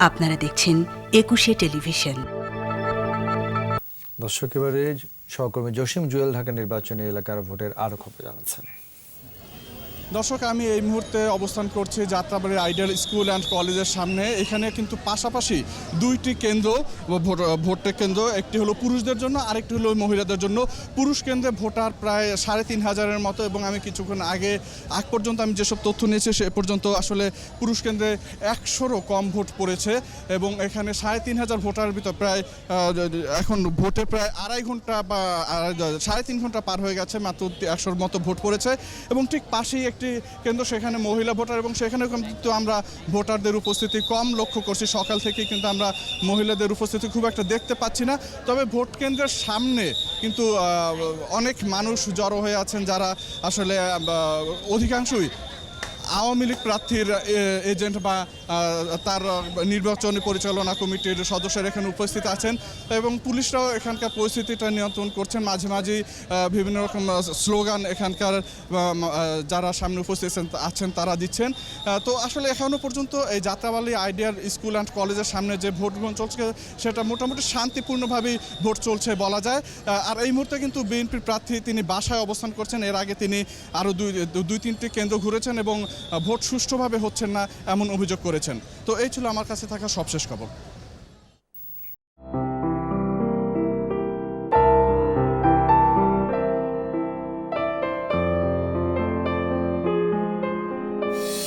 আপনারা দেখছেন একুশে টেলিভিশন। দর্শক, এবারে সহকর্মী জসিম জুয়েল ঢাকা নির্বাচনী এলাকার ভোটের আরও খবর জানাচ্ছেন। দর্শক, আমি এই মুহূর্তে অবস্থান করছি যাত্রাবাড়ির আইডিয়াল স্কুল অ্যান্ড কলেজের সামনে। এখানে কিন্তু পাশাপাশি দুইটি কেন্দ্র ভোট, ভোটের কেন্দ্র, একটি হলো পুরুষদের জন্য, আরেকটি হলো মহিলাদের জন্য। পুরুষ কেন্দ্রে ভোটার প্রায় সাড়ে তিন হাজারের মতো এবং আমি কিছুক্ষণ আগে, আগ পর্যন্ত আমি যেসব তথ্য নিয়েছি, সে পর্যন্ত আসলে পুরুষ কেন্দ্রে একশোরও কম ভোট পড়েছে এবং এখানে সাড়ে তিন হাজার ভোটার ভিতর প্রায় এখন ভোটে প্রায় আড়াই ঘণ্টা বা সাড়ে তিন ঘণ্টা পার হয়ে গেছে, মাত্র একশোর মতো ভোট পড়েছে। এবং ঠিক পাশেই একটি কেন্দ্র, সেখানে মহিলা ভোটার এবং সেখানে কিন্তু আমরা ভোটারদের উপস্থিতি কম লক্ষ্য করছি। সকাল থেকে কিন্তু আমরা মহিলাদের উপস্থিতি খুব একটা দেখতে পাচ্ছি না। তবে ভোট কেন্দ্রের সামনে কিন্তু অনেক মানুষ জড়ো হয়ে আছেন যারা আসলে অধিকাংশই আওয়ামী লীগ প্রার্থীর এজেন্ট বা তার নির্বাচনী পরিচালনা কমিটির সদস্যরা এখানে উপস্থিত আছেন এবং পুলিশরাও এখানকার পরিস্থিতিটা নিয়ন্ত্রণ করছেন। মাঝে মাঝেই বিভিন্ন রকম স্লোগান এখানকার যারা সামনে উপস্থিত আছেন- তারা দিচ্ছেন। তো আসলে এখনও পর্যন্ত এই যাত্রাবালি, আইডিয়ার স্কুল অ্যান্ড কলেজের সামনে যে ভোট গ্রহণ চলছে, সেটা মোটামুটি শান্তিপূর্ণভাবেই ভোট চলছে বলা যায়। আর এই মুহূর্তে কিন্তু বিএনপির প্রার্থী তিনি বাসায় অবস্থান করছেন। এর আগে তিনি আরও দুই দুই, তিনটি কেন্দ্র ঘুরেছেন এবং ভোট সুষ্ঠুভাবে হচ্ছেন না এমন অভিযোগ করেছেন। তো এই ছিল আমার কাছে থাকা সবশেষ খবর। you